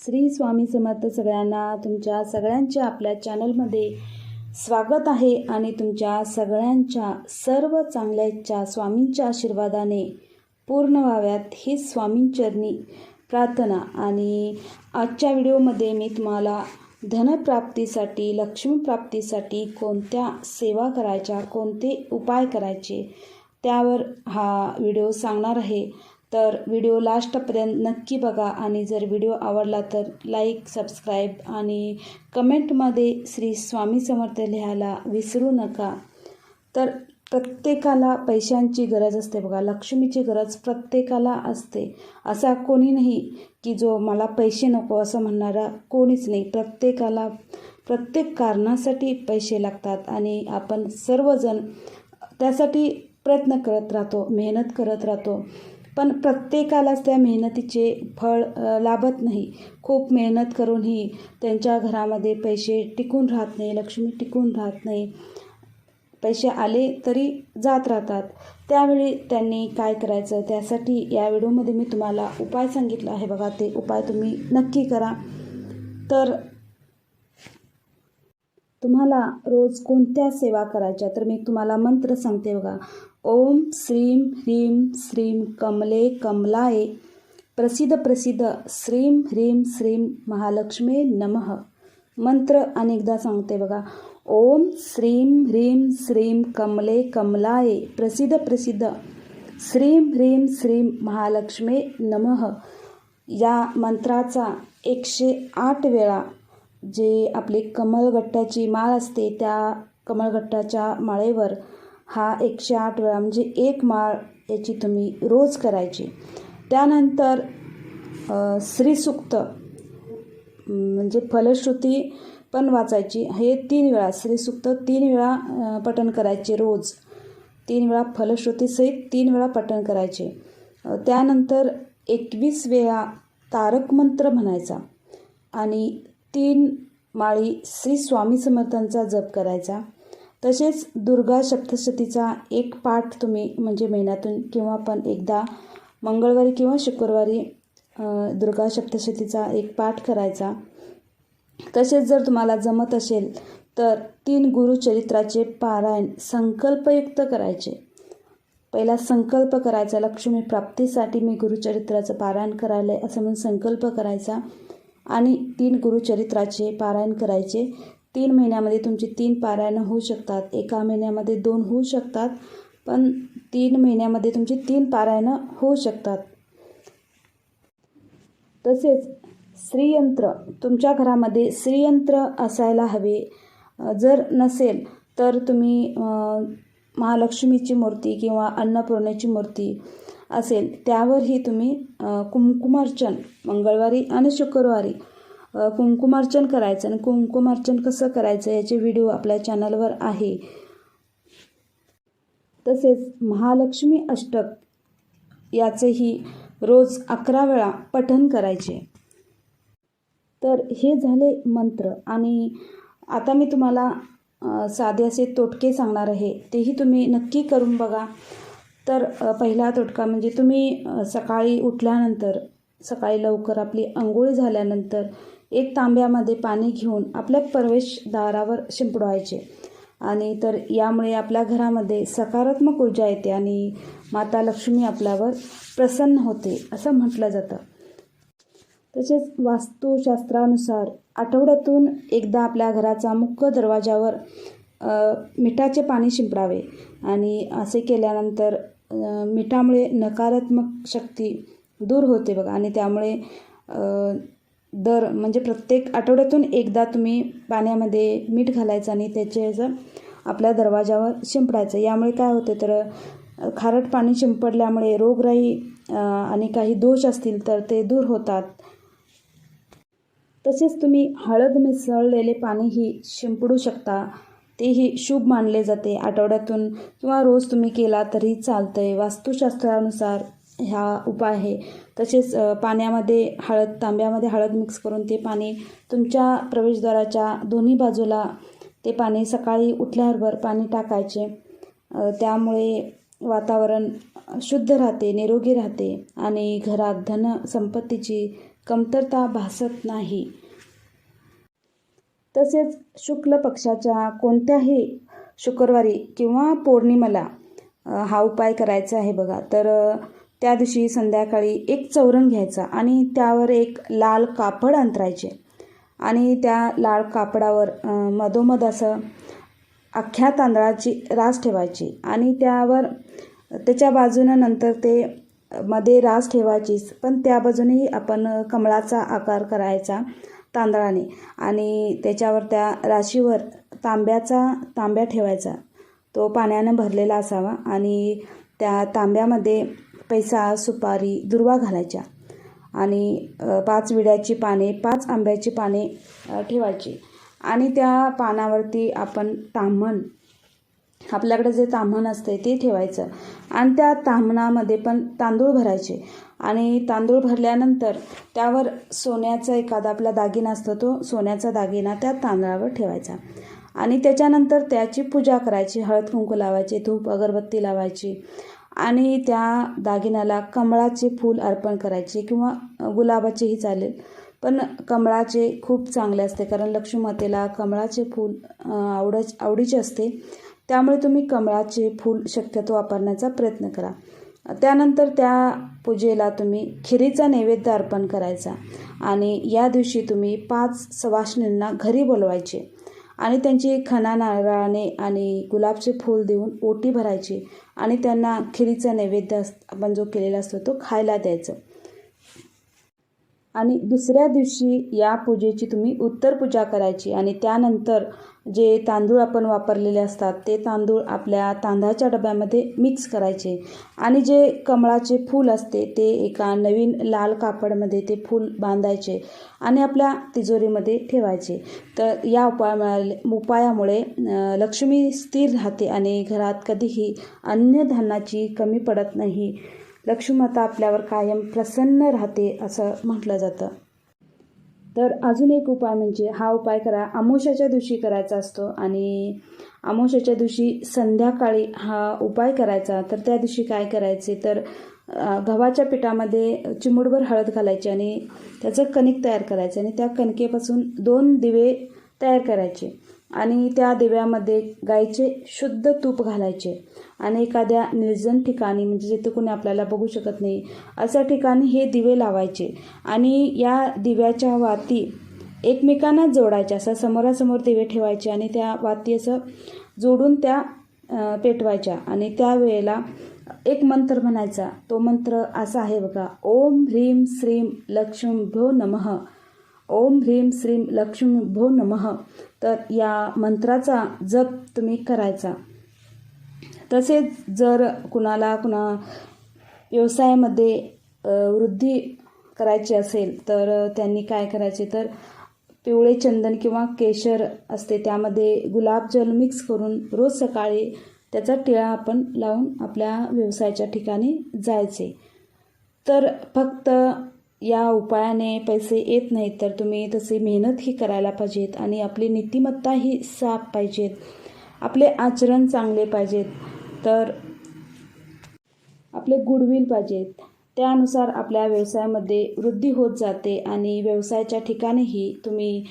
श्री स्वामी समर्थ सगळ्यांना तुमच्या सगळ्यांच्या आपल्या चॅनलमध्ये स्वागत आहे आणि तुमच्या सगळ्यांच्या सर्व चांगल्या इच्छा स्वामींच्या आशीर्वादाने पूर्ण व्हाव्यात ही स्वामींचरणी प्रार्थना. आणि आजच्या व्हिडिओमध्ये मी तुम्हाला धनप्राप्तीसाठी लक्ष्मीप्राप्तीसाठी कोणत्या सेवा करायच्या कोणते उपाय करायचे त्यावर हा व्हिडिओ सांगणार आहे. तर व्हिडिओ लास्टपर्यंत नक्की बघा आणि जर व्हिडिओ आवडला तर लाईक सबस्क्राईब आणि कमेंटमध्ये श्री स्वामी समर्थ लिहायला विसरू नका. तर प्रत्येकाला पैशांची गरज असते बघा लक्ष्मीची गरज प्रत्येकाला असते. असा कोणी नाही की जो मला पैसे नको असं म्हणणारा कोणीच नाही. प्रत्येकाला प्रत्येक कारणासाठी पैसे लागतात आणि आपण सर्वजण त्यासाठी प्रयत्न करत राहतो मेहनत करत राहतो. पण प्रत्येकालाच त्या मेहनतीचे फळ लाभत नाही. खूप मेहनत करूनही त्यांच्या घरामध्ये पैसे टिकून राहत नाही लक्ष्मी टिकून राहत नाही. पैसे आले तरी जात राहतात. त्यावेळी त्यांनी काय करायचं? त्यासाठी या व्हिडिओमध्ये मी तुम्हाला उपाय सांगितला आहे बघा. ते उपाय तुम्ही नक्की करा. तर तुम्हाला रोज कोणत्या सेवा करायच्या? तर मी तुम्हाला मंत्र सांगते बघा. ओम श्रीम ह्रीम श्रीम कमले कमलाये. प्रसिद्ध प्रसिद्ध. श्रीम ह्रीम श्रीम महालक्ष्मी नमः. मंत्र अनेकदा सांगते बघा. ओम श्रीम ह्रीम श्रीम कमले कमलाय. प्रसिद्ध प्रसिद्ध. श्रीम ह्रीम श्रीम महालक्ष्मी नमः. या मंत्राचा एकशे आठ वेळा जे आपली कमळगट्ट्याची माळ असते त्या कमळगट्टाच्या माळेवर हा एकशे आठ वेळा म्हणजे एक माळ याची तुम्ही रोज करायची. त्यानंतर श्रीसुक्त श्रीसूक्त म्हणजे फलश्रुती पण वाचायची. हे तीन वेळा श्रीसूक्त तीन वेळा पठण करायचे रोज. तीन वेळा फलश्रुतीसहित तीन वेळा पठण करायचे. त्यानंतर एकवीस वेळा तारक मंत्र म्हणायचा. आणि तीन माळी श्री स्वामी समर्थांचा जप करायचा. तसेच दुर्गा सप्तशतीचा एक पाठ तुम्ही म्हणजे महिन्यातून किंवा पण एकदा मंगळवारी किंवा शुक्रवारी दुर्गा सप्तशतीचा एक पाठ करायचा. तसेच जर तुम्हाला जमत असेल तर तीन गुरुचरित्राचे पारायण संकल्पयुक्त करायचे. पहिला संकल्प करायचा लक्ष्मी प्राप्तीसाठी मी गुरुचरित्राचं पारायण करायला आहे असं म्हणून संकल्प करायचा. आणि तीन गुरुचरित्राचे पारायण करायचे. तीन महिन्यामध्ये तुमची तीन पारायणं होऊ शकतात. एका महिन्यामध्ये दोन होऊ शकतात पण तीन महिन्यामध्ये तुमची तीन पारायणं होऊ शकतात. तसेच श्रीयंत्र तुमच्या घरामध्ये श्रीयंत्र असायला हवे. जर नसेल तर तुम्ही महालक्ष्मीची मूर्ती किंवा अन्नपूर्णेची मूर्ती असेल त्यावरही तुम्ही कुंकुमार्चन मंगळवारी आणि शुक्रवारी कुंकुमार्चन करायचं. आणि कुंकुमार्चन कसं करायचं याचे व्हिडिओ आपल्या चॅनलवर आहे. तसेच महालक्ष्मी अष्टक याचेही रोज अकरा वेळा पठण करायचे. तर हे झाले मंत्र. आणि आता मी तुम्हाला साधे असे तोटके सांगणार आहे. तेही तुम्ही नक्की करून बघा. तर पहिला तोटका म्हणजे तुम्ही सकाळी उठल्यानंतर सकाळी लवकर आपली आंघोळी झाल्यानंतर एक तांब्यामध्ये पाणी घेऊन आपल्या प्रवेशद्वारावर शिंपडवायचे. आणि तर यामुळे आपल्या घरामध्ये सकारात्मक ऊर्जा येते आणि माता लक्ष्मी आपल्यावर प्रसन्न होते असं म्हटलं जातं. तसेच वास्तुशास्त्रानुसार आठवड्यातून एकदा आपल्या घराचा मुख्य दरवाजावर मिठाचे पाणी शिंपडावे. आणि असे केल्यानंतर मिठामुळे नकारात्मक शक्ती दूर होते बघा. आणि त्यामुळे दर म्हणजे प्रत्येक आठवड्यातून एकदा तुम्ही पाण्यामध्ये मीठ घालायचं आणि त्याचे आपल्या दरवाजावर शिंपडायचं. यामुळे काय होते तर खारट पाणी शिंपडल्यामुळे रोगराई आणि काही दोष असतील तर ते दूर होतात. तसेच तुम्ही हळद मिसळलेले पाणीही शिंपडू शकता. तेही शुभ मानले जाते. आठवड्यातून किंवा रोज तुम्ही केला तरी चालतं आहे वास्तुशास्त्रानुसार ह्या उपाय आहे. तसेच पाण्यामध्ये हळद तांब्यामध्ये हळद मिक्स करून ते पाणी तुमच्या प्रवेशद्वाराच्या दोन्ही बाजूला ते पाणी सकाळी उठल्याबरोबर पाणी टाकायचे. त्यामुळे वातावरण शुद्ध राहते निरोगी राहते आणि घरात धन संपत्तीची कमतरता भासत नाही. तसेच शुक्ल पक्षाच्या कोणत्याही शुक्रवारी किंवा पौर्णिमेला हा उपाय करायचा आहे बघा. तर त्या दिवशी संध्याकाळी एक चौरंग घ्यायचा आणि त्यावर एक लाल कापड अंतरायचे. आणि त्या लाल कापडावर मधोमध असं अख्ख्या तांदळाची रास ठेवायची आणि त्यावर त्याच्या बाजूनं नंतर ते मध्ये रास ठेवायचीच. पण त्या बाजूनेही आपण कमळाचा आकार करायचा तांदळाने. आणि त्याच्यावर त्या राशीवर तांब्याचा तांब्या ठेवायचा. तो पाण्यानं भरलेला असावा आणि त्या तांब्यामध्ये पैसा सुपारी दुर्वा घालायच्या. आणि पाच विड्याची पाने पाच आंब्याची पाने ठेवायची. आणि त्या पानावरती आपण तांबण आपल्याकडे जे ताम्हण असते ते ठेवायचं. आणि त्या ताम्हणामध्ये पण तांदूळ भरायचे. आणि तांदूळ भरल्यानंतर त्यावर सोन्याचा एखादा आपला दागिना असतो तो सोन्याचा दागिना त्या तांदळावर ठेवायचा. आणि त्याच्यानंतर त्याची पूजा करायची. हळद कुंकू लावायची धूप अगरबत्ती लावायची. आणि त्या दागिन्याला कमळाचे फूल अर्पण करायचे किंवा गुलाबाचेही चालेल. पण कमळाचे खूप चांगले असते कारण लक्ष्मीमातेला कमळाचे फूल आवडच आवडीचे असते. त्यामुळे तुम्ही कमळाचे फूल शक्यतो वापरण्याचा प्रयत्न करा. त्यानंतर त्या पूजेला तुम्ही खिरीचा नैवेद्य अर्पण करायचा आणि या दिवशी तुम्ही पाच सवाष्णींना घरी बोलवायचे आणि त्यांची खना नारळाने आणि गुलाबचे फूल देऊन ओटी भरायची आणि त्यांना खिरीचा नैवेद्य अस आपण जो केलेला असतो तो खायला द्यायचं. आणि दुसऱ्या दिवशी या पूजेची तुम्ही उत्तर पूजा करायची. आणि त्यानंतर जे तांदूळ आपण वापरलेले असतात ते तांदूळ आपल्या तांदळाच्या डब्यामध्ये मिक्स करायचे. आणि जे कमळाचे फूल असते ते एका नवीन लाल कापडमध्ये ते फूल बांधायचे आणि आपल्या तिजोरीमध्ये ठेवायचे. तर या उपायामुळे उपायामुळे लक्ष्मी स्थिर राहते आणि घरात कधीही अन्नधान्याची कमी पडत नाही. लक्ष्मीमाता आपल्यावर कायम प्रसन्न राहते असं म्हटलं जातं. तर अजून एक उपाय म्हणजे हा उपाय करा. आमोशाच्या दिवशी करायचा असतो आणि आमोशाच्या दिवशी संध्याकाळी हा उपाय करायचा. तर त्या दिवशी काय करायचे? तर गव्हाच्या पिठामध्ये चिमुडभर हळद घालायची आणि त्याचं कणिक तयार करायचं आणि त्या कणकेपासून दोन दिवे तयार करायचे. आणि त्या दिव्यामध्ये गाईचे शुद्ध तूप घालायचे. आणि एखाद्या निर्जन ठिकाणी म्हणजे जिथे कोणी आपल्याला बघू शकत नाही अशा ठिकाणी हे दिवे लावायचे. आणि या दिव्याच्या वाती एकमेकांना जोडायच्या असं समोरासमोर दिवे ठेवायचे आणि त्या वाती असं जोडून त्या पेटवायच्या. आणि त्यावेळेला एक मंत्र म्हणायचा. तो मंत्र असा आहे बघा. ओम ह्रीम श्रीम लक्ष्मीभ्यो नमः. ओम ह्रीम श्रीम लक्ष्मीभ्यो नमः. तर या मंत्राचा जप तुम्ही करायचा. तसेच जर कुणाला कुणा व्यवसायामध्ये वृद्धी करायची असेल तर त्यांनी काय करायचे? तर पिवळे चंदन किंवा केशर असते त्यामध्ये गुलाबजल मिक्स करून रोज सकाळी त्याचा टिळा आपण लावून आपल्या व्यवसायाच्या ठिकाणी जायचे. तर फक्त या उपायाने पैसे येत नाहीत तर तुम्ही तसे मेहनतही करायला पाहिजेत आणि आपली नीतिमत्ताही साफ पाहिजेत. आपले आचरण चांगले पाहिजेत तर आपले गुडविल पाहिजेत. त्यानुसार आपल्या व्यवसायामध्ये वृद्धी होत जाते आणि व्यवसायाच्या ठिकाणीही तुम्ही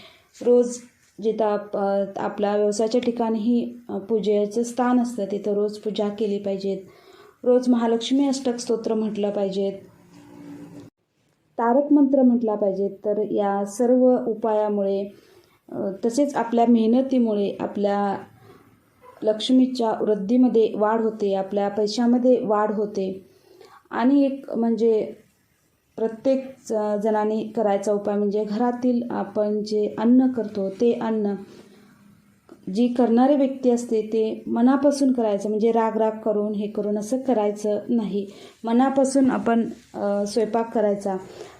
रोज जिथं आप आपल्या व्यवसायाच्या ठिकाणीही पूजेचं स्थान असतं तिथं रोज पूजा केली पाहिजेत. रोज महालक्ष्मी अष्टक स्तोत्र म्हटलं पाहिजेत. तारक मंत्र म्हटला पाहिजे. तर या सर्व उपायामुळे तसेच आपल्या मेहनतीमुळे आपल्या लक्ष्मीच्या वृद्धीमध्ये वाढ होते आपल्या पैशामध्ये वाढ होते. आणि एक म्हणजे प्रत्येक जणांनी करायचा उपाय म्हणजे घरातील आपण जे अन्न करतो ते अन्न जी करणारी व्यक्ती असते ते मनापासून करायचं म्हणजे राग राग करून हे करून असं करायचं नाही. मनापासून आपण स्वयंपाक करायचा.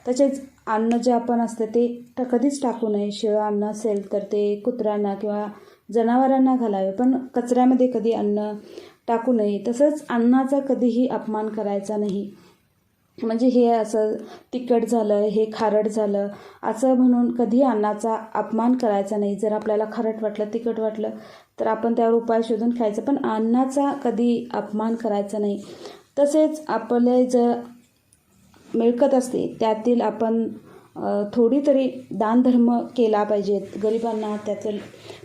तसेच अन्न जे आपण असतं ते कधीच टाकू नये. शिळं अन्न असेल तर ते कुत्र्यांना किंवा जनावरांना घालावे पण कचऱ्यामध्ये कधी अन्न टाकू नये. तसंच अन्नाचा कधीही अपमान करायचा नाही. म्हणजे हे असं तिखट झालं हे खारट झालं असं म्हणून कधी अन्नाचा अपमान करायचा नाही. जर आपल्याला खारट वाटलं तिखट वाटलं तर आपण त्यावर उपाय शोधून खायचं. पण अन्नाचा कधी अपमान करायचा नाही. तसेच आपले जर मिळकत असते त्यातील आपण थोडी तरी दानधर्म केला पाहिजेत. गरिबांना त्याचं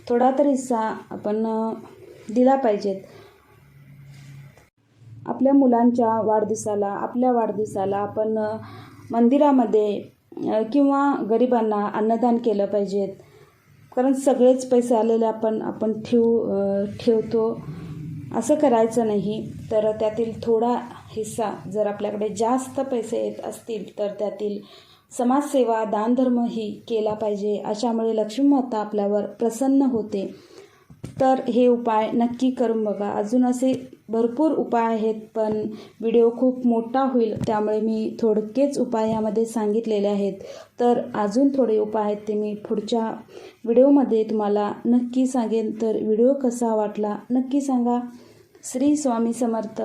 थोडा तरी हिस्सा आपण दिला पाहिजेत. आपल्या मुलांच्या वाढदिवसाला आपल्या वाढदिवसाला आपण मंदिरामध्ये किंवा गरिबांना अन्नदान केलं पाहिजेत. कारण सगळेच पैसे आलेले आपण आपण ठेवू ठेवतो. असं करायचं नाही. तर त्यातील थोडा हिस्सा जर आपल्याकडे जास्त पैसे येत असतील तर त्यातील समाजसेवा दानधर्म ही केला पाहिजे. अशामुळे लक्ष्मी माता आपल्यावर प्रसन्न होते. तर हे उपाय नक्की करून बघा. अजून असे भरपूर उपाय आहेत पण व्हिडिओ खूप मोठा होईल त्यामुळे मी थोडकेच उपाय यामध्ये सांगितलेले आहेत. तर अजून थोडे उपाय आहेत ते मी पुढच्या व्हिडिओमध्ये तुम्हाला नक्की सांगेन. तर व्हिडिओ कसा वाटला नक्की सांगा. श्री स्वामी समर्थ.